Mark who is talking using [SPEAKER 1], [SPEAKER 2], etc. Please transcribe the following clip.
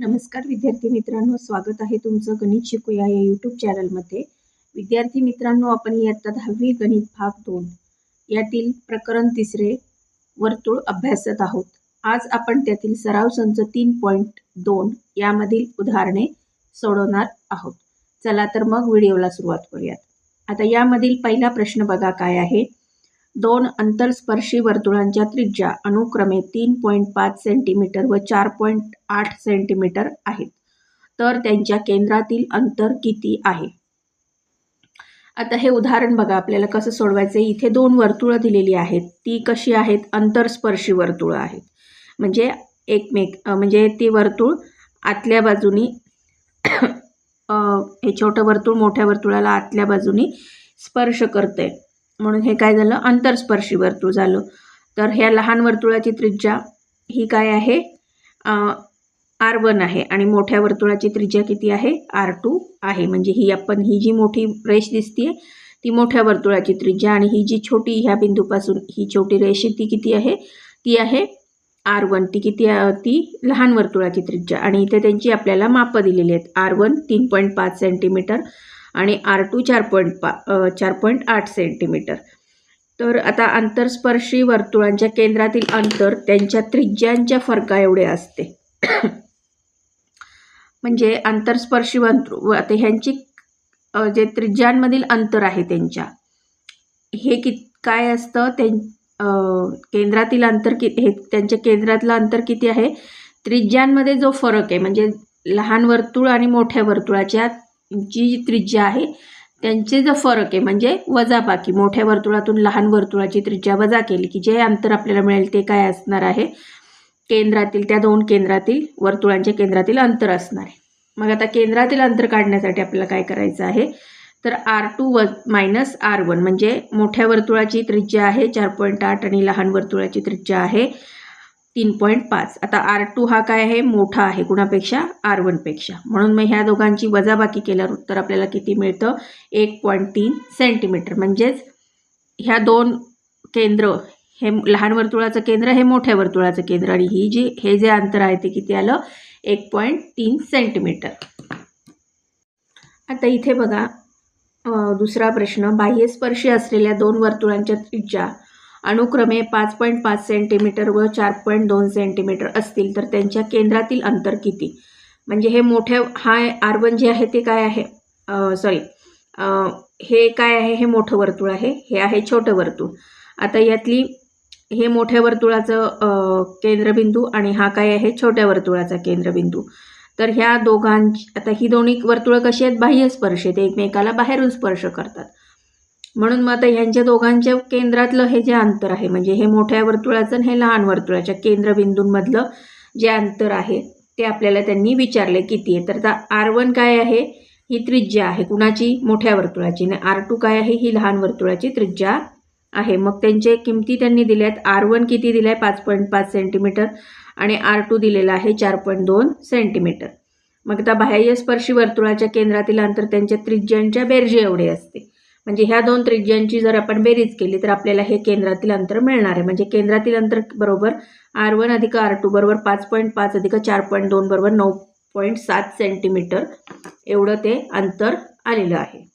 [SPEAKER 1] नमस्कार विद्यार्थी मित्रांनो स्वागत आहे तुमचं गणित शिकूया या यूट्यूब चॅनलमध्ये विद्यार्थी मित्रांनो आपण इयत्ता दहावी गणित भाग दोन. यातील प्रकरण तिसरे वर्तुळ अभ्यासत आहोत. आज आपण त्यातील सराव संच तीन पॉईंट दोन यामधील उदाहरणे सोडवणार आहोत. चला तर मग व्हिडिओला सुरुवात करूयात. आता यामधील पहिला प्रश्न बघा काय आहे. दोन अंतरस्पर्शी वर्तुळांच्या त्रिज्या अनुक्रमे तीन पॉईंट पाच सेंटीमीटर व चार पॉईंट आठ सेंटीमीटर आहेत. तर त्यांच्या केंद्रातील अंतर किती आहे? आता हे उदाहरण बघा आपल्याला कसं सोडवायचं आहे इथे दोन वर्तुळं दिलेली आहेत. ती कशी आहेत? अंतरस्पर्शी वर्तुळं आहेत. म्हणजे एकमेक म्हणजे ती वर्तुळ आतल्या बाजूनी हे छोटं वर्तुळ मोठ्या वर्तुळाला आतल्या बाजूनी स्पर्श करते म्हणून हे काय झालं? अंतरस्पर्शी वर्तुळ झालं. तर ह्या लहान वर्तुळाची त्रिज्या ही काय आहे? आर वन आहे आणि मोठ्या वर्तुळाची त्रिज्या किती आहे? आर टू आहे. म्हणजे ही आपण ही जी मोठी रेष दिसते ती मोठ्या वर्तुळाची त्रिज्या आणि ही जी छोटी ह्या बिंदूपासून ही छोटी रेष ती किती आहे? ती आहे आर वन. ती किती ती लहान वर्तुळाची त्रिज्या. आणि इथे त्यांची आपल्याला मापं दिलेली आहेत. आर वन तीन पॉईंट पाच सेंटीमीटर. आणि आर टू चार पॉईंट पा चार पॉईंट आठ सेंटीमीटर तर आता आंतरस्पर्शी वर्तुळांच्या केंद्रातील अंतर त्यांच्या त्रिज्यांच्या फरका एवढे असते. म्हणजे आंतरस्पर्शी वर्तुळ आता ह्यांची जे त्रिज्यांमधील अंतर आहे त्यांच्या हे कि काय असतं? त्यां केंद्रातील अंतर कि हे त्यांच्या केंद्रातलं अंतर किती आहे? त्रिज्यांमध्ये जो फरक आहे म्हणजे लहान वर्तुळ आणि मोठ्या वर्तुळाच्या जी त्रिज्या आहे त्यांचे जो फरक आहे म्हणजे वजाबाकी मोठ्या वर्तुळातून लहान वर्तुळाची त्रिज्या वजा केली की जे अंतर आपल्याला मिळेल ते काय असणार आहे? केंद्रातील त्या दोन केंद्रातील वर्तुळांच्या केंद्रातील अंतर असणार आहे. मग आता केंद्रातील अंतर काढण्यासाठी आपल्याला काय करायचं आहे? तर आर टू व मायनस आर वन म्हणजे मोठ्या वर्तुळाची त्रिज्या आहे चार पॉईंट आठ आणि लहान वर्तुळाची त्रिज्या आहे. तीन पॉईंट पाच. आता आर टू हा काय आहे? मोठा आहे कुणापेक्षा? आर वनपेक्षा म्हणून मग ह्या दोघांची वजाबाकी केल्यावर उत्तर आपल्याला किती मिळतं? एक पॉईंट तीन सेंटीमीटर. म्हणजेच ह्या दोन केंद्र हे लहान वर्तुळाचं केंद्र हे मोठ्या वर्तुळाचं केंद्र. आणि ही जी हे जे अंतर आहे ते किती आलं? एक पॉईंट तीन सेंटीमीटर. आता इथे बघा दुसरा प्रश्न. बाह्यस्पर्शी असलेल्या दोन वर्तुळांच्या त्रिज्या अनुक्रमे पाच पॉईंट पाच सेंटीमीटर व चार पॉईंट दोन सेंटीमीटर असतील तर त्यांच्या केंद्रातील अंतर किती? म्हणजे हे मोठ्या हा आर वन जे आहे ते काय आहे? सॉरी हे काय आहे? हे मोठं वर्तुळ आहे. हे आहे छोटं वर्तुळ. आता यातली हे मोठ्या वर्तुळाचं केंद्रबिंदू आणि हा काय आहे? छोट्या वर्तुळाचा केंद्रबिंदू. तर ह्या दोघांची आता ही दोन्ही वर्तुळं कशी आहेत? बाह्य स्पर्श ते एकमेकाला बाहेरून स्पर्श करतात. म्हणून मग आता ह्यांच्या दोघांच्या केंद्रातलं हे जे अंतर आहे म्हणजे हे मोठ्या वर्तुळाचं आणि हे लहान वर्तुळाच्या केंद्रबिंदूंमधलं जे अंतर आहे ते आपल्याला त्यांनी विचारले किती आहे. तर आता आर वन काय आहे? ही त्रिज्या आहे. कुणाची? मोठ्या वर्तुळाची. आणि आर टू काय आहे? ही लहान वर्तुळाची त्रिज्या आहे. मग त्यांचे किमती त्यांनी दिल्यात. आर वन किती दिलं आहे पाच पॉईंट पाच सेंटीमीटर. आणि आर टू दिलेला आहे चार पॉईंट दोन सेंटीमीटर. मग आता बाह्यस्पर्शी वर्तुळाच्या केंद्रातील अंतर त्यांच्या त्रिज्यांच्या बेरजे एवढे असते. म्हणजे ह्या दोन त्रिज्यांची जर आपण बेरीज केली तर आपल्याला हे केंद्रातील अंतर मिळणार आहे. म्हणजे केंद्रातील अंतर बरोबर आर वन अधिक आर टू बरोबर पाच पॉईंट पाच अधिक चार पॉईंट दोन बरोबर नऊ पॉईंट सात सेंटीमीटर एवढं ते अंतर आलेलं आहे.